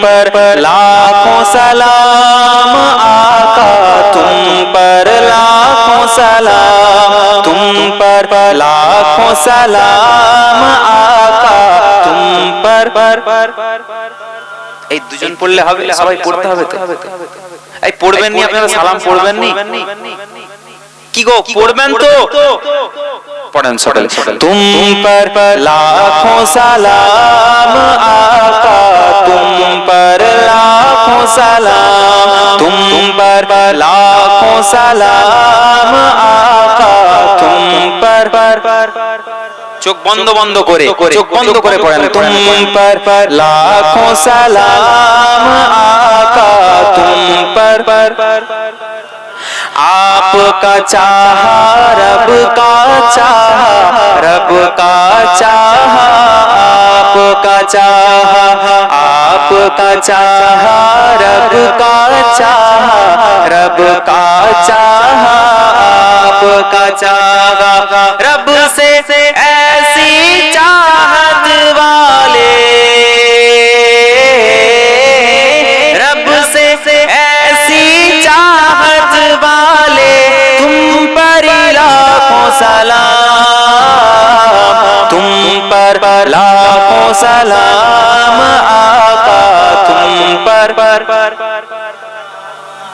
पर लाखों सलाम आका तुम पर लाखों सलाम तुम पर लाखों सलाम आका तुम पर पर এই দুজন পড়লে হবে সবাই পড়তে হবে তো এই পড়বেন নি আপনারা সালাম পড়বেন নি কি গো পড়বেন তো পড়েন সকলে তুম पर लाखों सलाम आका तुम पर लाखों सलाम तुम पर लाखों सलाम आका तुम पर চোখ বন্ধ বন্ধ করে চোখ বন্ধ করে পড়েন তুম पर लाखों सलाम आका तुम पर आपका चाह रब का चाह रब का चाह आपका चाह आपका चाह, रब का चाह, रब का चाह, आपका चाह। रब से ऐसी चाहत वाले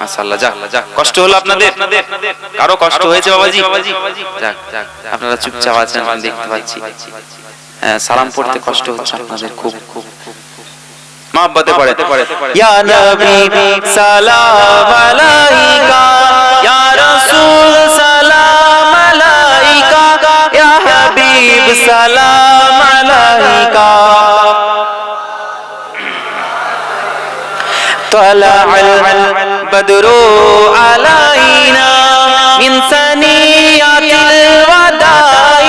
মাশাআল্লাহ যাক যাক কষ্ট হলো আপনাদের কারো কষ্ট হয়েছে বাবাজি যাক যাক আপনারা চুপচাপ আছেন আমি দেখতে পাচ্ছি হ্যাঁ সালাম পড়তে কষ্ট হচ্ছে আপনাদের খুব খুব মহব্বতে পড়ে ইয়া নবী সালাম আলাইকা ইয়া রাসূল সালাম আলাইকা ইয়া হাবিব সালাম আলাইকা طلع البدر কদরু আলাইনা ইনসানিয়াতিল ওয়াদাই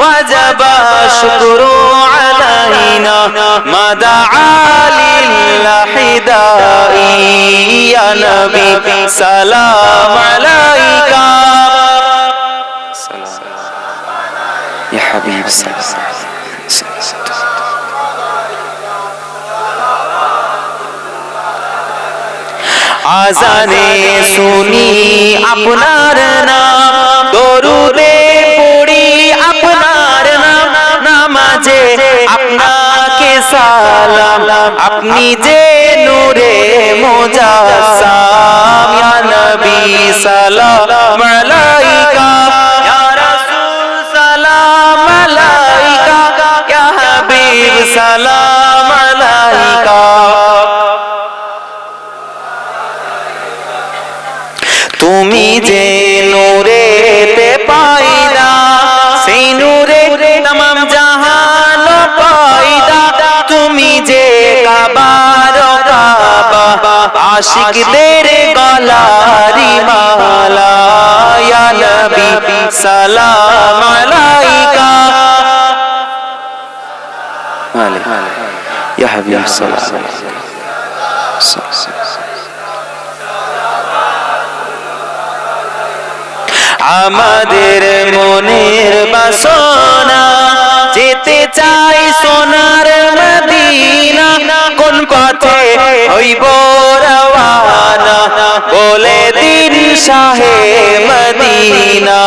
ওয়াজাবা শুকরু আলাইনা মাদা আলিল্লাহ হিদাই ইয়া নবী সালাম আলাইনা আজানে শুনি আপনার নাম। দরুদে পড়ি আপনার নাম। নামাজে আপনাকে সালাম। আপনি যে নূরে মুজাসসাম তুমি যে নূরেতে পাইদা সেই নূরে তমাম জাহান পাইদা। তুমি যে কাবার কাবা আশিকদের গলারি মালা ইয়া নবী সালাম আলাইকা। ইয়া হাবিব সালাম আমাদের মনের বাসনা যেতে চাই সোনার মদিনা। কোন পথে হইব রওয়ানা? বলে দিন শাহে মদিনা।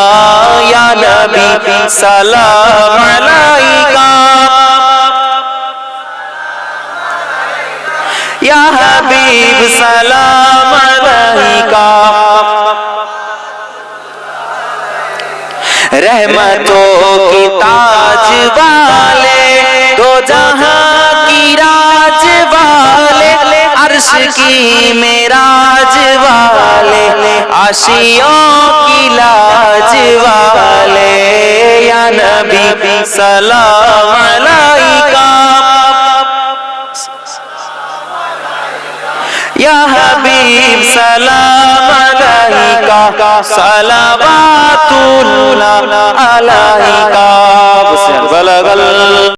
ইয়া নবী, সালাম আলাইকা। ইয়া হাবিব, সালাম আলাইকা। रहमतों की ताज वाले दो जहाँ की राज वाले, अर्श की मेराज वाले, आशियों की लाज वाले, या नबी सलाम अलैका या हबीब सलाम अलैका الله عليك بلغ الله